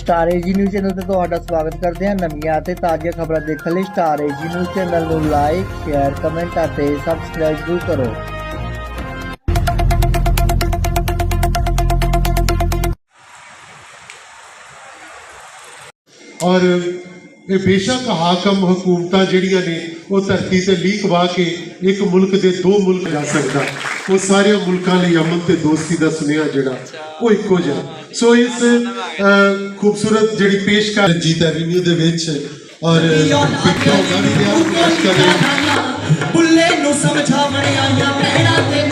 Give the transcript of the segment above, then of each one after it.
Star AG news channel ਤੇ ਤੁਹਾਡਾ ਸਵਾਗਤ ਕਰਦੇ ਹਾਂ ਨਵੀਆਂ ਅਤੇ ਤਾਜ਼ੀਆਂ ਖਬਰਾਂ ਦੇਖਣ ਲਈ ਸਟਾਰ ਏਜੀ ਨਿਊਜ਼ ਚੈਨਲ ਨੂੰ ਲਾਈਕ ਸ਼ੇਅਰ ਕਮੈਂਟ ਅਤੇ ਸਬਸਕ੍ਰਾਈਬ ਜ਼ਰੂਰ ਕਰੋ। ਔਰ ਇਹ ਬੇਸ਼ੱਕ ਹਾਕਮ ਹਕੂਮਤਾਂ ਜਿਹੜੀਆਂ ਨੇ, ਉਹ ਧਰਤੀ ਤੇ ਲੀਕ ਵਾ ਕੇ ਇੱਕ ਮੁਲਕ ਦੇ ਦੋ ਮੁਲਕ ਜਾ ਸਕਦਾ। ਉਹ ਸਾਰੇ ਮੁਲਕਾਂ ਲਈ ਅਮਨ ਤੇ ਦੋਸਤੀ ਦਾ ਸੁਨੇਹਾ ਜਿਹੜਾ, ਉਹ ਇੱਕੋ ਜਿਹਾ। ਸੋ ਇਸ ਖੂਬਸੂਰਤ ਜਿਹੜੀ ਪੇਸ਼ਕਾਰ ਜੀਤ ਐਵਨਿਊ ਦੇ ਵਿੱਚ ਔਰ ਪਿੱਛੋਂ ਗਾੜੀ ਦੇ ਪੇਸ਼ ਕਰ ਬੁੱਲੇ ਨੂੰ ਸਮਝਾਵਣ ਆਈਆਂ, ਭੈਣਾਂ ਤੇ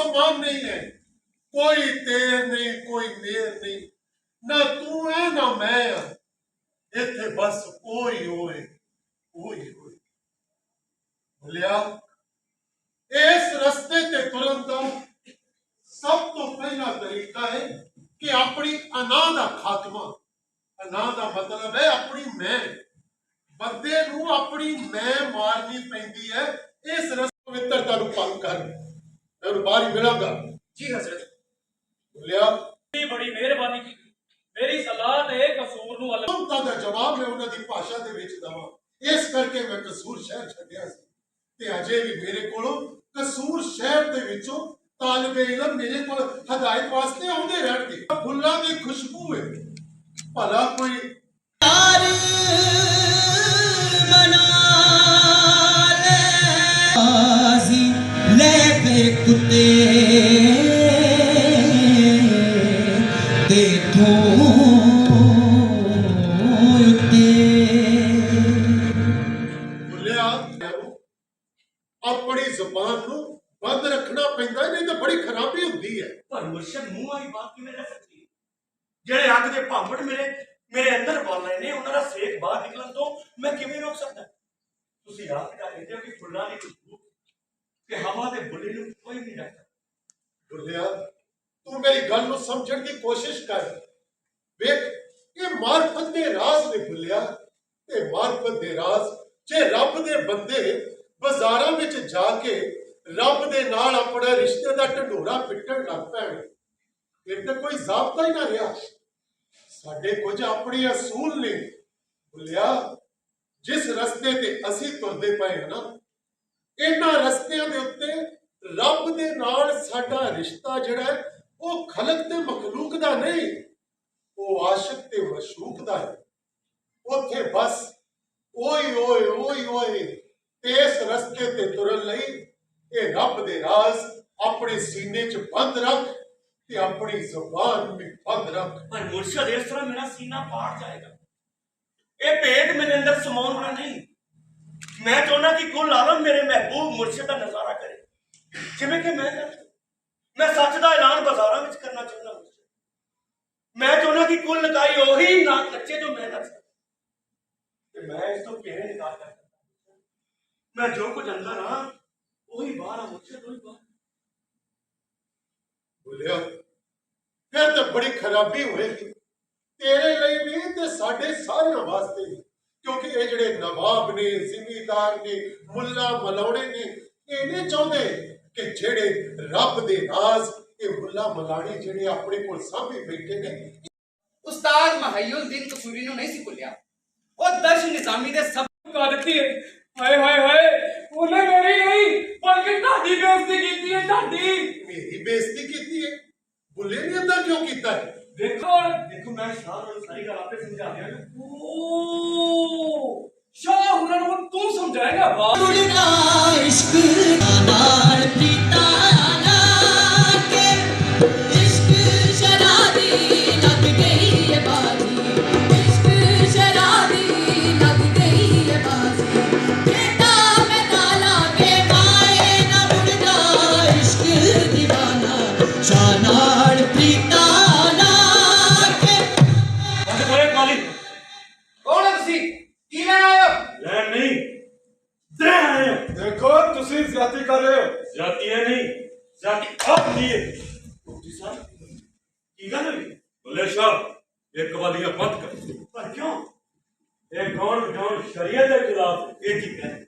ਉਹ ਸਮਾਨ ਨਹੀਂ ਹੈ। ਕੋਈ ਤੇਰ ਨਹੀਂ, ਕੋਈ ਨੇਰ ਨਹੀਂ। ਨਾ ਤੂੰ ਹੈ ਨਾ ਮੈਂ ਆ। ਇੱਥੇ ਬਸ ਓਏ ਓਏ ਓਏ ਇਸ ਰਸਤੇ ਤੇ ਤੁਰਨ ਦਾ ਸਭ ਤੋਂ ਪਹਿਲਾ ਤਰੀਕਾ ਹੈ ਕਿ ਆਪਣੀ ਅਨਾ ਦਾ ਖਾਤਮਾ। ਅਨਾ ਦਾ ਮਤਲਬ ਹੈ ਆਪਣੀ ਮੈਂ। ਬੰਦੇ ਨੂੰ ਆਪਣੀ ਮੈਂ ਮਾਰਨੀ ਪੈਂਦੀ ਹੈ। ਇਸ ਰਸਤੇ ਪਵਿੱਤਰਤਾ ਨੂੰ ਭੰਗ ਕਰ ਮੈਂ ਬਾਹਰ ਮਿਲਾਂਗਾ। ਜੀ ਹਜ਼ਰਤ। ਬੋਲਿਆ ਬੜੀ ਬੜੀ ਮਿਹਰਬਾਨੀ ਕੀਤੀ ਮੇਰੀ ਸਲਾਹ ਤੇ ਕਸੂਰ ਨੂੰ ਅੱਲਾ ਮਮਤਾ ਦਾ ਜਵਾਬ ਮੈਂ ਉਹਨਾਂ ਦੀ ਭਾਸ਼ਾ ਦੇ ਵਿੱਚ ਦਵਾਂ। ਇਸ ਕਰਕੇ ਮੈਂ ਕਸੂਰ ਸ਼ਹਿਰ ਛੱਡਿਆ ਸੀ। ਤੇ ਅਜੇ ਵੀ ਮੇਰੇ ਕੋਲੋਂ ਕਸੂਰ ਸ਼ਹਿਰ ਦੇ ਵਿੱਚੋਂ ਤਾਲਬੇ ਇਲਮ ਮੇਰੇ ਕੋਲ ਹਦਾਇਤ ਵਾਸਤੇ ਆਉਂਦੇ ਰਹਿਣਗੇ। ਫੁੱਲਾਂ ਦੀ ਖੁਸ਼ਬੂ ਹੈ। ਭਲਾ ਕੋਈ ਯਾਰ ਮਨਾ ਕੇ ਵਿੱਚ ਜਾ ਕੇ ਰੱਬ ਦੇ ਨਾਲ ਆਪਣਾ ਰਿਸ਼ਤੇ ਦਾ ਢੰਡੋਰਾ ਪਿੱਟਣ ਲੱਗ ਪੈਣ। ਫਿਰ ਤਾਂ ਕੋਈ ਜ਼ਾਬਤਾ ਹੀ ਨਾ ਰਿਹਾ। ਸਾਡੇ ਕੁਝ ਆਪਣੇ ਅਸੂਲ ਨੇ। ਭੁੱਲਿਆ ਜਿਸ ਰਸਤੇ ਤੇ ਅਸੀਂ ਤੁਰਦੇ ਪਏ ਹਾਂ ਨਾ, ਇਹਨਾਂ ਰਸਤਿਆਂ ਦੇ ਉੱਤੇ ਰੱਬ ਦੇ ਨਾਲ ਸਾਡਾ ਰਿਸ਼ਤਾ ਜਿਹੜਾ ਹੈ, ਉਹ ਖਲਕ ਤੇ ਮਖਲੂਕ ਦਾ ਨਹੀਂ, ਉਹ ਆਸ਼ਿਕ ਤੇ ਮਸ਼ੂਕ ਦਾ ਹੈ। ਉੱਥੇ ਬਸ ਓਏ ਓਏ ਓਏ ਓਏ ਇਸ ਰਸਤੇ ਤੇ ਤੁਰਨ ਲਈ ਇਹ ਰੱਬ ਦੇ ਰਾਜ਼ ਆਪਣੇ ਸੀਨੇ 'ਚ ਬੰਦ ਰੱਖ ਤੇ ਆਪਣੀ ਜ਼ੁਬਾਨ ਵੀ ਬੰਦ ਰੱਖ। ਪਰ ਮੁਰਸ਼ਦ ਇਸ ਤਰ੍ਹਾਂ ਮੇਰਾ ਸੀਨਾ ਪਾੜ ਜਾਏਗਾ। ਇਹ ਭੇਦ ਮੇਰੇ ਅੰਦਰ ਸਮਾਉਣ ਨਹੀਂ। ਮੈਂ ਚਾਹੁੰਦਾ ਕਿ ਕੁੱਲ ਆਲਮ ਮੇਰੇ ਮਹਿਬੂਬ ਮੁਰਸ਼ਦ ਦਾ ਨਜ਼ਾਰਾ ਕਰੇ। ਜਿਵੇਂ ਕਿ ਮੈਂ ਕਰਦਾ ਮੈਂ ਸੱਚ ਦਾ ਐਲਾਨ ਬਾਜ਼ਾਰਾਂ ਵਿੱਚ ਕਰਨਾ ਚਾਹੁੰਦਾ ਮੈਂ ਚਾਹੁੰਦਾ ਕਿ ਕੁੱਲ ਲਗਾਈ ਉਹੀ ਨਾ ਨੱਚੇ ਜੋ ਮੈਂ ਨੱਚਦਾ ਤੇ ਮੈਂ ਇਸ ਤੋਂ ਕਿਵੇਂ ਨਿਕਾਲ ਕਰ ਮੈਂ ਜੋ ਕੁਝ ਅੰਦਰ ਹਾਂ ਉਹੀ ਬਾਹਰ ਆ ਮੁਰਸ਼ਦ ਉਹੀ ਬਾਹਰ। ਬੋਲਿਆ ਫਿਰ ਤਾਂ ਬੜੀ ਖਰਾਬੀ ਹੋਏਗੀ। ਤੇਰੇ ਲਈ ਵੀ ਤੇ ਸਾਡੇ ਸਾਰਿਆਂ ਵਾਸਤੇ ਵੀ। ਕਿਉਂਕਿ ਇਹ ਜਿਹੜੇ ਨਵਾਬ ਨੇ ਜ਼ਿਮੀਦਾਰ ਨੇ ਮੁੱਲਾ ਮਲੌੜੇ ਨੇ ਇਹ ਨਹੀਂ ਚਾਹੁੰਦੇ ਕਿ ਜਿਹੜੇ ਰੱਬ ਦੇ ਰਾਜ਼ ਇਹ ਮੁੱਲਾ ਮਲਾਣੀ ਜਿਹੜੇ ਆਪਣੇ ਕੋਲ ਸਾਂਭੇ ਬੈਠੇ ਨੇ ਉਸਤਾਦ ਮਹਯੁੱਦੀਨ ਕਸੂਰੀ ਨੂੰ ਨਹੀਂ ਸੀ ਭੁੱਲਿਆ। ਉਹ ਦਰਸ਼ ਨਿਜ਼ਾਮੀ ਦੇ ਸਭ ਦਿੱਤੀ ਹੈ ਹਾਏ ਹਾਏ ਹਾਏ ਉਹਨੇ ਮੇਰੀ ਨਹੀਂ ਬਲਕਿ ਤੁਹਾਡੀ ਬੇਇੱਜ਼ਤੀ ਕੀਤੀ ਹੈ ਤੁਹਾਡੀ। ਮੇਰੀ ਬੇਇੱਜ਼ਤੀ ਕੀਤੀ ਹੈ? ਬੁੱਲੇ ਨੇ ਏਦਾਂ ਕਿਉਂ ਕੀਤਾ ਹੈ? ਦੇਖੋ ਦੇਖੋ ਮੈਂ ਸ਼ਾਹ ਨੂੰ ਸਾਰੀ ਗੱਲ ਆਪੇ ਸਮਝਾ ਦਿਆਂਗਾ ਓ ਸ਼ਾਹ ਹੁਣਾਂ ਨੂੰ ਹੁਣ ਤੂੰ ਸਮਝਾਏਗਾ ਵਾਹ। ਮੁੜਦਾ ਇਸ਼ਕ ਨਾਲ ਸ਼ਰੀਅਤ ਦੇ ਖਿਲਾਫ ਇਹ ਠੀਕ ਹੈ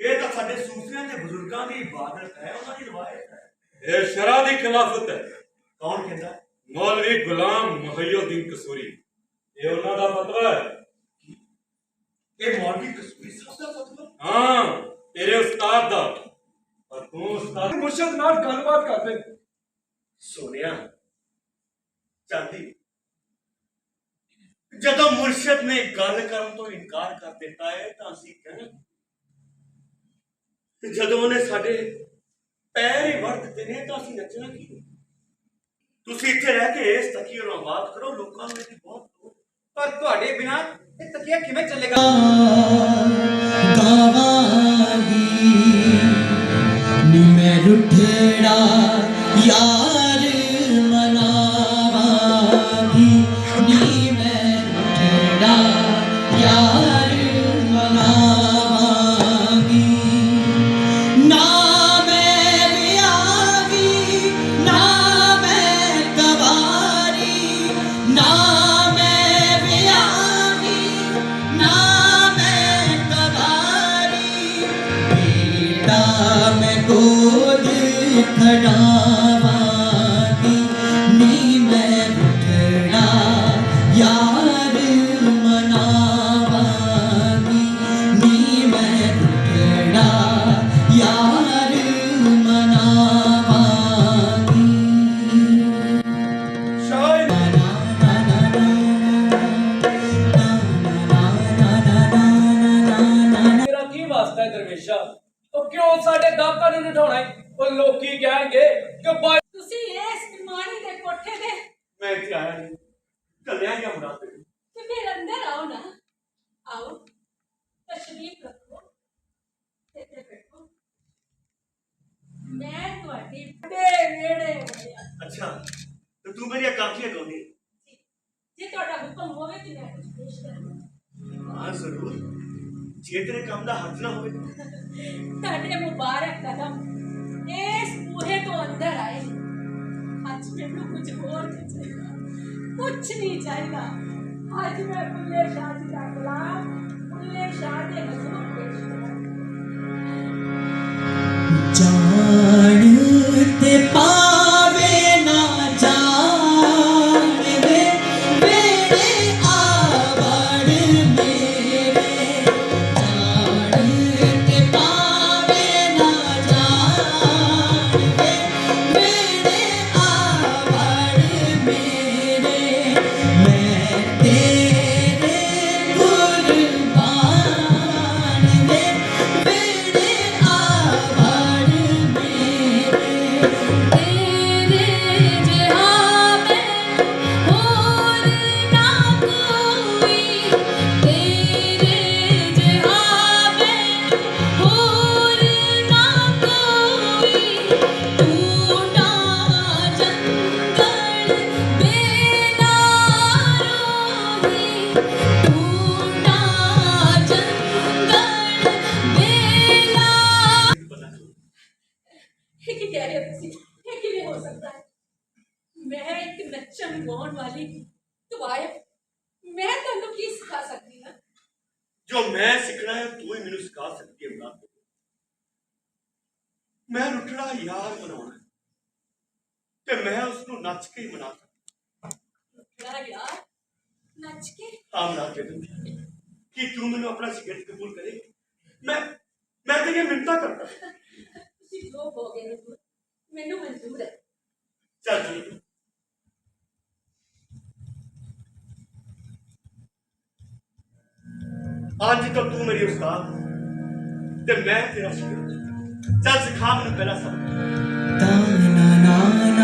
ਇਹ ਤਾਂ ਸਾਡੇ ਸੂਫੀਆਂ ਦੇ ਬਜ਼ੁਰਗਾਂ ਦੀ ਇਬਾਦਤ ਹੈ ਉਹਨਾਂ ਦੀ ਰਵਾਇਤ ਹੈ। ਇਹ ਸ਼ਰਾ ਦੀ ਖਿਲਾਫਤ ਹੈ। ਕੌਣ ਕਹਿੰਦਾ? ਮੌਲਵੀ ਗੁਲਾਮ ਮੁਹਈਉਦੀਨ ਕਸੂਰੀ। ਇਹ ਉਹਨਾਂ ਦਾ ਫਤਵਾ ਹੈ। ਇਹ ਮੌਲਵੀ ਕਸੂਰੀ ਸਾਹਿਬ ਦਾ ਫਤਵਾ? ਹਾਂ ਤੇਰੇ ਉਸਤਾਦ ਦਾ। ਪਰ ਤੂੰ ਉਸਤਾਦ ਮੁਰਸ਼ਦ ਨਾਲ ਗੱਲਬਾਤ ਕਰਦੇ ਸੋਨਿਆ ਚਾਂਦੀ ਜਦੋਂ ਮੁਰਸ਼ਦ ਨੇ ਗੱਲ ਕਰਨ ਤੋਂ ਇਨਕਾਰ ਕਰ ਦਿੱਤਾ ਹੈ ਤਾਂ ਅਸੀਂ ਕਹਿਣਾ ਤੇ ਜਦੋਂ ਉਹਨੇ ਸਾਡੇ ਪੈਰ ਹੀ ਵੜ ਦਿੱਤੇ ਨੇ ਤਾਂ ਅਸੀਂ ਨੱਚਣਾ ਕੀ ਤੁਸੀਂ ਇੱਥੇ ਰਹਿ ਕੇ ਇਸ ਤਕੀਰ ਨਾਲ ਬਾਤ ਕਰੋ ਲੋਕਾਂ ਨੂੰ ਇਹਦੀ ਬਹੁਤ ਲੋੜ ਹੈ। ਪਰ ਤੁਹਾਡੇ ਬਿਨਾ ਇਹ ਤਕੀਆ ਕਿਵੇਂ ਚੱਲੇਗਾ ਗਾਵਾਂਗੀ ਨੀ ਮੈਂ ਰੁਠੜਾ ਯਾਰ Ya, Ya. ਲੋਕੀ ਕਹਿਣਗੇ ਕਿ ਕੁਝ ਨਹੀਂ ਚਾਹੀਦਾ ਅੱਜ ਮੈਂ ਬੁੱਲੇ ਸ਼ਾਹ ਜੀ ਦਾ ਜੋ ਮੈਂ ਸਿੱਖਣਾ ਹੈ ਤੂੰ ਹੀ ਮੈਨੂੰ ਸਿਖਾ ਸਕਦੀ ਹੈ ਮੁਰਾਦ ਮੈਂ ਰੁੱਠੜਾ ਯਾਰ ਬਣਾਉਣਾ ਹੈ। ਤੇ ਮੈਂ ਉਸ ਨੂੰ ਨੱਚ ਕੇ ਹੀ ਮਨਾ ਸਕਦਾ ਮੇਰਾ ਯਾਰ ਨੱਚ ਕੇ ਹਾਂ ਮਨਾ ਕੇ ਦਿੰਦੀ ਕਿ ਤੂੰ ਮੈਨੂੰ ਆਪਣਾ ਸਿਗਰਟ ਕਬੂਲ ਕਰੇ ਮੈਂ ਮੈਂ ਤੇਰੀਆਂ ਮਿੰਤਾਂ ਕਰਦਾ ਤੁਸੀਂ ਜੋ ਕਹੋਗੇ ਹਜ਼ੂਰ, ਮੈਨੂੰ ਮਨਜ਼ੂਰ ਹੈ ਚੱਲ ਠੀਕ ਅੱਜ ਤੋਂ ਤੂੰ ਮੇਰੀ ਉਸਤਾਦ ਤੇ ਮੈਂ ਤੇਰਾ ਸ਼ਾਗਿਰਦ ਚੱਲ ਸਿਖਾ ਮੈਨੂੰ ਪਹਿਲਾ ਸਬਕ Ah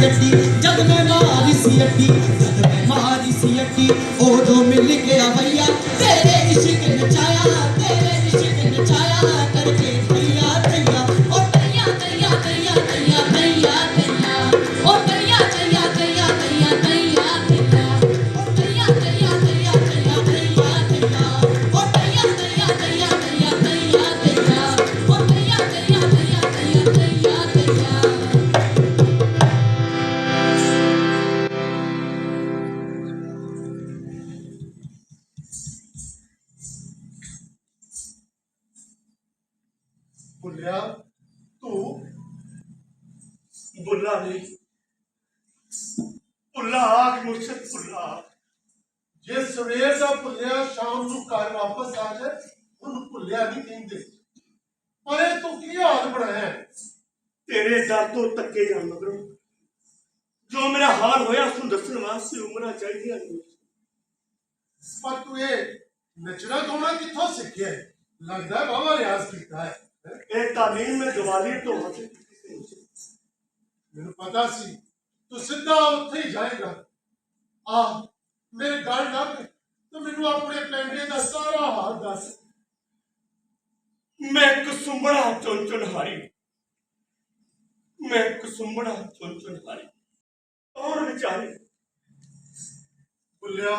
ਮਾਰੀ ਭੁੱਲਿਆ ਤੂੰ ਬੁੱਲਾ ਨਹੀਂ ਭੁੱਲਾ ਆਖ ਮੁਰਸ਼ਦ ਭੁੱਲਾ ਜੇ ਸਵੇਰ ਦਾ ਭੁੱਲਿਆ ਸ਼ਾਮ ਨੂੰ ਘਰ ਵਾਪਸ ਆ ਜਾਏ ਉਹਨੂੰ ਭੁੱਲਿਆ ਨਹੀਂ ਕਹਿੰਦੇ ਪਰ ਇਹ ਤੂੰ ਕੀ ਹਾਲ ਬਣਾਇਆ ਹੈ? ਤੇਰੇ ਦਰ ਤੋਂ ਤੱਕੇ ਜਾਣ ਮਗਰੋਂ ਜੋ ਮੇਰਾ ਹਾਲ ਹੋਇਆ ਉਸ ਨੂੰ ਦੱਸਣ ਵਾਸਤੇ ਉਮਰਾਂ ਚਾਹੀਦੀਆਂ ਨੇ ਪਰ ਤੂੰ ਇਹ ਨੱਚਣਾ ਗਾਉਣਾ ਕਿੱਥੋਂ ਸਿੱਖਿਆ ਹੈ? ਲੱਗਦਾ ਬਾਬਾ ਰਿਆਜ਼ ਕੀਤਾ ਹੈ ਹੈਂ? ਇਹ ਤਾਲੀਮ ਮੈਂ ਗਵਾਲੀਅਰ ਤੋਂ ਹਾਸਿਲ ਕੀਤੀ ਸੀ ਮੈਨੂੰ ਪਤਾ ਸੀ ਤੂੰ ਸਿੱਧਾ ਉੱਥੇ ਹੀ ਜਾਏਗਾ। ਆ ਮੇਰੇ ਗੱਲ ਲੱਗ ਤੂੰ ਮੈਨੂੰ ਆਪਣੇ ਪੈਂਡੇ ਦਾ ਸਾਰਾ ਹਾਲ ਦੱਸ। ਮੈਂ ਕਸੁੰਬੜਾ ਚੁਣ ਚੁਣ ਹਾਰੀ। ਮੈਂ ਕਸੁੰਬੜਾ ਚੁਣ ਚੁਣ ਹਾਰੀ। ਔਰ ਵਿਚਾਰੇ। ਭੁੱਲਿਆ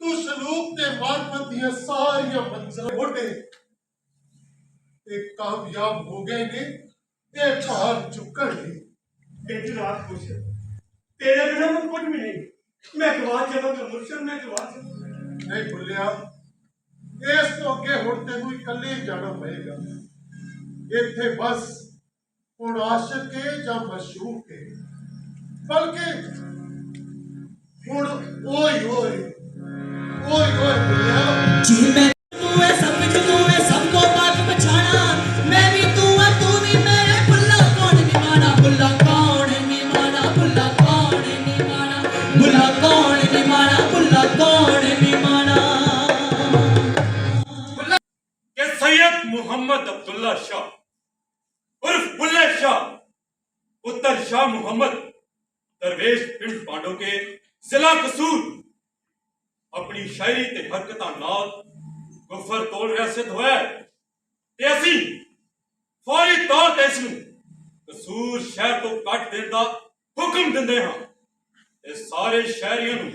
ਤੂੰ ਸਲੂਕ ਤੇ ਮਾਰਫਤ ਦੀਆਂ ਸਾਰੀਆਂ ਮੰਜ਼ਲਾਂ ਵੋਟੇ ਤੇ ਕਾਮਯਾਬ ਹੋ ਗਏ ਨੇ ਤੇ ਭਾਰ ਚੁੱਕਣਗੇ ਇੱਕ ਰਾਤ ਕੁਛ ਤੇਰੇ ਬਿਨਾਂ ਮੈਂ ਕੁਝ ਵੀ ਨਹੀਂ। ਮੈਂ ਗਵਾ ਜਾਵਾਂਗਾ ਮੁਰਸ਼ਦ ਮੈਂ ਗਵਾ ਜਾਵਾਂਗਾ ਨਹੀਂ ਭੁੱਲਿਆ। ਇਸ ਤੋਂ ਅੱਗੇ ਹੁਣ ਤੈਨੂੰ ਇਕੱਲੇ ਜਾਣਾ ਪਏਗਾ। ਇੱਥੇ ਬਸ ਹੁਣ ਆਸ਼ਿਕ ਹੈ ਜਾਂ ਮਸ਼ੂਕ ਹੈ। ਬਲਕਿ ਹੁਣ ਓਏ ਓਏ ਓਏ ਓਏ ਭੁੱਲਿਆ। ਜੀ ਮੈਂ ਮੰਡੋ ਕੇ ਜ਼ਿਲ੍ਹਾ ਕਸੂਰ। ਆਪਣੀ ਸ਼ਾਇਰੀ ਤੇ ਹਰਕਤਾਂ ਨਾਲ ਗੁਫਰ ਤੋਲ ਰਿਹਾ ਸਿੱਧ ਹੋਇਆ ਤੇ ਅਸੀਂ ਫੌਰੀ ਤੌਰ ਤੇ ਇਸ ਨੂੰ ਕਸੂਰ ਸ਼ਹਿਰ ਤੋਂ ਕੱਟ ਦੇਣ ਦਾ ਹੁਕਮ ਦਿੰਦੇ ਹਾਂ ਤੇ ਸਾਰੇ ਸ਼ਹਿਰੀਆਂ ਨੂੰ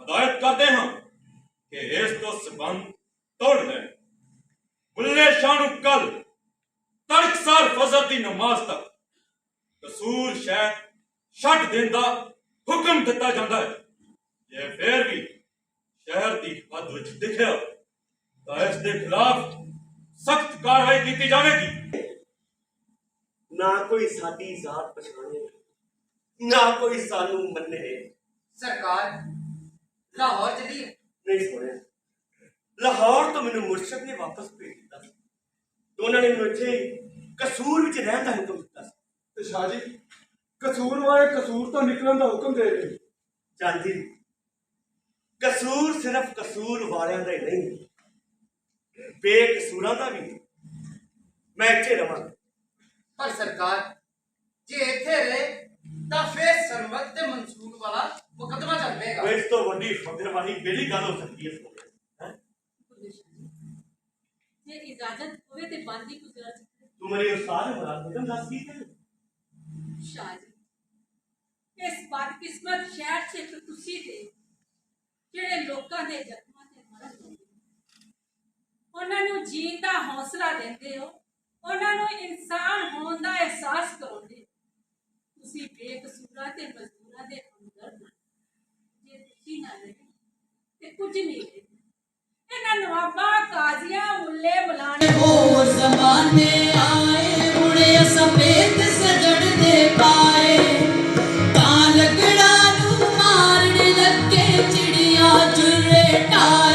ਹਦਾਇਤ ਕਰਦੇ ਹਾਂ ਕਿ ਇਸ ਤੋਂ ਸਬੰਧ ਤੋੜ ਦੇਣ ਬੁੱਲੇ ਸ਼ਾਹ ਨੂੰ ਕੱਲ ਤੜਕਸਾਰ ਫਜ਼ਰ ਦੀ ਨਮਾਜ਼ ਤੱਕ ਕਸੂਰ ਸ਼ਹਿਰ ਛੱਡ ਦੇਣ ਦਾ ਹੁਕਮ ਦਿੱਤਾ ਜਾਂਦਾ ਹੈ ਜੇ ਫੇਰ ਵੀ ਸ਼ਹਿਰ ਦੀ ਹੱਦ ਵਿੱਚ ਦਿਖਿਆ ਤਾਂ ਇਸ ਦੇ ਖਿਲਾਫ ਸਖਤ ਕਾਰਵਾਈ ਕੀਤੀ ਜਾਵੇਗੀ ਨਾ ਕੋਈ ਸਾਡੀ ਜ਼ਾਤ ਪਛਾਣੇ ਨਾ ਕੋਈ ਸਾਨੂੰ ਮੰਨੇ ਸਰਕਾਰ ਲਾਹੌਰ ਚਲੀਏ ਨਹੀਂ ਸੁਣਿਆ ਲਾਹੌਰ ਤੋਂ ਮੈਨੂੰ ਮੁਰਸ਼ਦ ਨੇ ਵਾਪਸ ਭੇਜ ਦਿੱਤਾ ਸੀ ਤੇ ਉਹਨਾਂ ਨੇ ਮੈਨੂੰ ਇੱਥੇ ਕਸੂਰ ਵਿੱਚ ਰਹਿਣ ਦਾ ਹੁਕਮ ਦਿੱਤਾ ਸੀ ਤੇ ਸ਼ਾਹ ਜੀ ਕਸੂਰ ਵਾਲੇ ਕਸੂਰ ਤੋਂ ਨਿਕਲਣ ਦਾ ਹੁਕਮ ਦੇ ਰਹੇ ਚਾਂਦੀ ਕਸੂਰ ਸਿਰਫ ਕਸੂਰ ਵਾਲਿਆਂ ਦਾ ਹੀ ਨਹੀਂ ਬੇਕਸੂਰਾਂ ਦਾ ਵੀ। ਮੈਂ ਇੱਥੇ ਰਵਾਂ। ਪਰ ਸਰਕਾਰ ਜੇ ਇੱਥੇ ਰਹੇ ਤਾਂ ਫੇਰ ਸਰਮਤ ਤੇ ਮਨਸੂਰ ਵਾਲਾ ਮੁਕਦਮਾ ਚੱਲ ਪਏਗਾ ਇਸ ਤੋਂ ਵੱਡੀ ਫਕਰ ਵਾਲੀ ਕਿਹੜੀ ਗੱਲ ਹੋ ਸਕਦੀ ਹੈ ਹੈਂ? ਜੇ ਇਜਾਜ਼ਤ ਹੋਵੇ ਤੇ ਬੰਦੀ ਗੁਜ਼ਰ ਤੂੰ ਮੇਰੇ ਉਸਤਾਦ ਹੋ ਰਹਾ ਬੇਗਮ ਦੱਸ ਕੀ ਕਰ ਸ਼ਾਹ ਜੀ। ਇਸ ਬਦਕਿਸਮਤ ਸ਼ਹਿਰ 'ਚ ਇੱਕ ਤੁਸੀਂ ਤੇ ਜਿਹੜੇ ਲੋਕਾਂ ਦੇ ਜ਼ਖਮਾਂ ਤੇ ਮਰਨ ਦਿੰਦੇ ਹੋ। ਉਹਨਾਂ ਨੂੰ ਜੀਣ ਦਾ ਹੌਸਲਾ ਦਿੰਦੇ ਹੋ ਉਹਨਾਂ ਨੂੰ ਇਨਸਾਨ ਹੋਣ ਦਾ ਅਹਿਸਾਸ ਕਰਾਉਂਦੇ ਹੋ। ਤੁਸੀਂ ਬੇਕਸੂਰਾਂ ਤੇ ਮਜ਼ਦੂਰਾਂ ਦੇ ਹਮਦਰਦ ਹੋ। ਜੇ ਤੁਸੀਂ ਨਾ ਰਹੇ ਤੇ ਕੁਝ ਨਹੀਂ ਰਹੇ ਇਹਨਾਂ ਨਵਾਬਾਂ, ਕਾਜ਼ੀਆਂ, ਮੁੱਲੇ, ਮਲਾਣੇ ਉਹ ਜ਼ਮਾਨੇ ਆਏ ਮੁੜੇ ਸਫੇਦ ਸਜਣ ਦੇ ਪਾਏ ਤਾਂ ਲਗੜਾ ਨੂੰ ਮਾਰਨ ਲੱਗੇ ਚਿੜੀਆਂ ਚੁਰੇ ਟਾਏ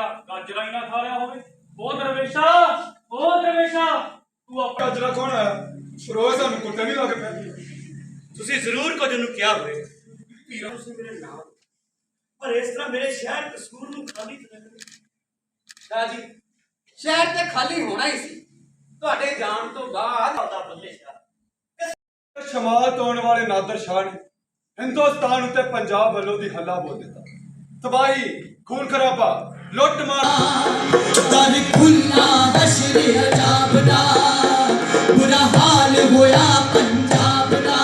ਲੁਕਿਆ ਗਾਜਰਾਂ ਹੀ ਨਾ ਖਾ ਰਿਹਾ ਹੋਵੇ। ਉਹ ਦਰਵੇਸ਼ਾ ਉਹ ਦਰਵੇਸ਼ਾ। ਤੂੰ ਆਪਣਾ ਗਾਜਰਾ ਕੌਣ ਆਇਆ ਰੋਜ਼ ਸਾਨੂੰ ਕੁੱਟਣ ਨਹੀਂ ਲੱਗ ਪਿਆ ਤੁਸੀਂ ਜ਼ਰੂਰ ਕੁਝ ਨੂੰ ਕਿਹਾ ਹੋਵੇ। ਪੀਰਾ ਤੁਸੀਂ ਮੇਰੇ ਨਾਲ ਪਰ ਇਸ ਤਰ੍ਹਾਂ ਮੇਰੇ ਸ਼ਹਿਰ ਕਸੂਰ ਨੂੰ ਖਾਲੀ ਤਰ੍ਹਾਂ ਸ਼ਾਹ ਜੀ ਸ਼ਹਿਰ ਤੇ ਖਾਲੀ ਹੋਣਾ ਹੀ ਸੀ। ਤੁਹਾਡੇ ਜਾਣ ਤੋਂ ਬਾਅਦ ਦਾ ਬੱਲੇ ਸ਼ਾਹ। ਸ਼ਮਾਲ ਤੋਂ ਆਉਣ ਵਾਲੇ ਨਾਦਰ ਸ਼ਾਹ ਨੇ ਹਿੰਦੁਸਤਾਨ ਉੱਤੇ ਪੰਜਾਬ ਵੱਲੋਂ ਦੀ ਹੱਲਾ ਬੋਲ ਦਿੱਤਾ। ਤਬਾਹੀ ਖੂਨ ਖਰਾਬਾ। ਲੁੱਟ ਮਾਰ ਦਰ ਖੁੱਲਾ ਹਸ਼ਰ ਅਜਾਬ ਦਾ ਬੁਰਾ ਹਾਲ ਹੋਇਆ ਪੰਜਾਬ ਦਾ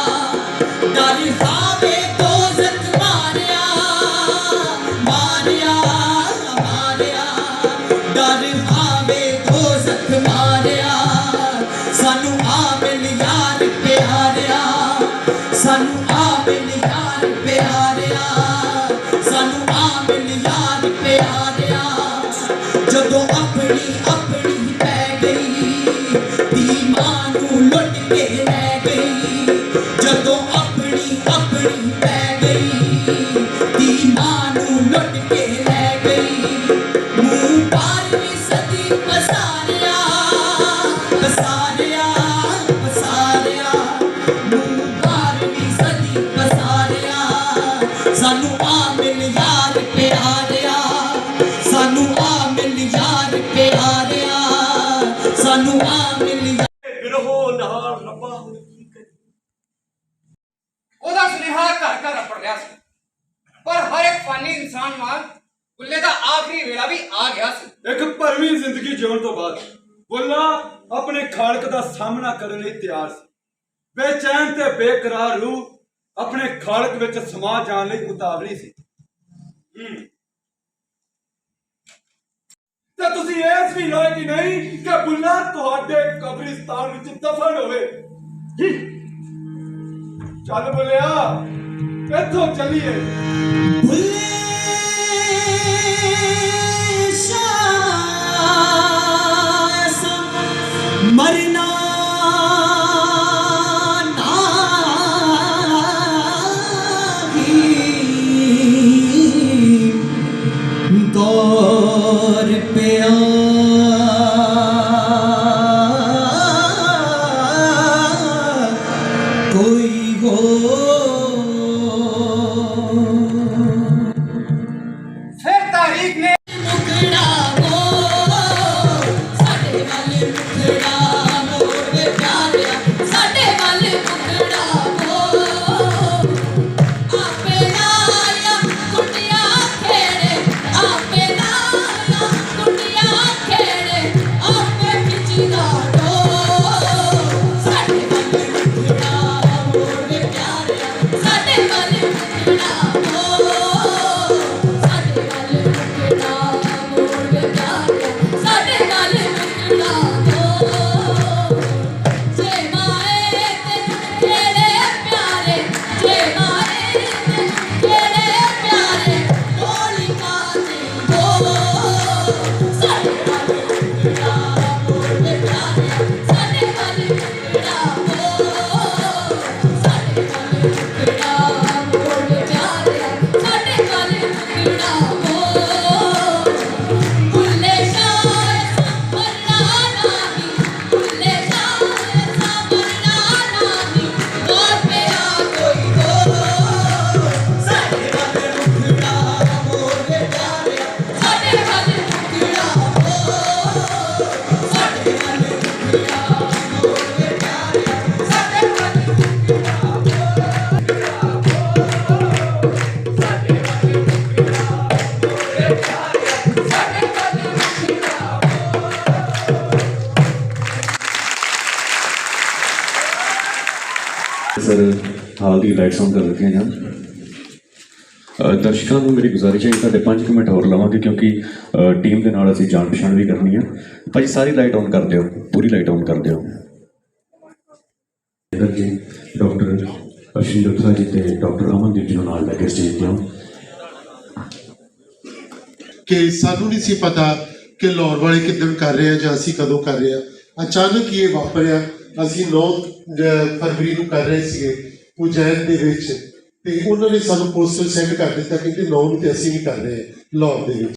ਡਰ ਖਾਵੇ ਦੋਜ਼ਖ ਮਾਰਿਆ ਮਾਰਿਆ ਮਾਰਿਆ ਡਰ ਖਾਵੇ ਦੋਜ਼ਖ ਮਾਰਿਆ ਸਾਨੂੰ ਆ ਮਿਲ ਯਾਰ ਪਿਆਰਿਆ ਸਾਨੂੰ ਆ ਮਿਲ ਉਹਦਾ ਸੁਨੇਹਾ ਘਰ ਘਰ ਰਪੜ ਰਿਹਾ ਸੀ। ਪਰ ਹਰ ਇੱਕ ਫਾਨੀ ਇਨਸਾਨ ਵਾਂਗ ਬੁੱਲੇ ਦਾ ਆਖਰੀ ਵੇਲਾ ਵੀ ਆ ਗਿਆ ਸੀ। ਇੱਕ ਭਰਵੀਂ ਜ਼ਿੰਦਗੀ ਜਿਉਣ ਤੋਂ ਬਾਅਦ ਬੁੱਲਾ ਆਪਣੇ ਖਾਲਕ ਦਾ ਸਾਹਮਣਾ ਕਰਨ ਲਈ ਤਿਆਰ ਸੀ। ਬੇਚੈਨ ਤੇ ਬੇਕਰਾਰ ਰੂਹ ਆਪਣੇ ਖਾਲਕ ਵਿੱਚ ਸਮਾ ਜਾਣ ਲਈ ਉਤਾਵਲੀ ਸੀ। ਹੂੰ। ਤੇ ਤੁਸੀਂ ਇਹ ਵੀ ਲੋਏ ਕਿ ਨਹੀਂ ਕਿ ਬੁੱਲਾ ਤੁਹਾਡੇ ਕਬਰਿਸਤਾਨ ਵਿੱਚ ਦਫਨ ਹੋਵੇ। ਚੱਲ ਬੁੱਲਿਆ ਇੱਥੋਂ ਚੱਲੀਏ। ਭੁੱਲੇ ਸ਼ਾਹ ਮਰਨਾ ਸਰ ਹਾਲ ਦੀ ਲਾਈਟਸ ਆਨ ਕਰ ਦਿੱਤੀਆਂ ਜਾਣ। ਅ, ਦਰਸ਼ਕਾਂ ਨੂੰ ਮੇਰੀ ਗੁਜ਼ਾਰਿਸ਼ ਹੈ ਕਿ ਤੁਹਾਡੇ 5 ਮਿੰਟ ਹੋਰ ਲਵਾਂਗੇ ਕਿਉਂਕਿ ਟੀਮ ਦੇ ਨਾਲ ਅਸੀਂ ਜਾਣ ਪਛਾਣ ਵੀ ਕਰਨੀ ਆ ਭਾਈ ਸਾਰੀ ਲਾਈਟ ਆਨ ਕਰ ਦਿਓ ਪੂਰੀ ਲਾਈਟ ਆਨ ਕਰ ਦਿਓ। ਜੀ ਡਾਕਟਰ ਅਸ਼ਿਨ ਦੁੱਧਾ ਜੀ ਤੇ ਡਾਕਟਰ ਅਮਨਦੀਪ ਜੀ ਨੂੰ ਨਾਲ ਲੈ ਕੇ ਸਟੇਜ ਤੇ ਕਿ ਸਾਨੂੰ ਨਹੀਂ ਸੀ ਪਤਾ ਕਿ ਲਾਹੌਰ ਵਾਲੇ ਕਿਦਨ ਕਰ ਰਹੇ ਆ ਜਾਂ ਅਸੀਂ ਕਦੋਂ ਕਰ ਰਹੇ ਆ। ਅਚਾਨਕ ਹੀ ਇਹ ਵਾਪਰਿਆ। ਅਸੀਂ 9 ਫਰਵਰੀ ਨੂੰ ਕਰ ਰਹੇ ਸੀਗੇ ਉਜੈਨ ਦੇ ਵਿੱਚ। ਤੇ ਉਹਨਾਂ ਨੇ ਸਾਨੂੰ ਪੋਸਟਰ ਸੈਂਡ ਕਰ ਦਿੱਤਾ ਕਹਿੰਦੇ 9 ਨੂੰ ਤੇ ਅਸੀਂ ਵੀ ਕਰ ਰਹੇ ਆ ਲਾਹੌਰ ਦੇ ਵਿੱਚ।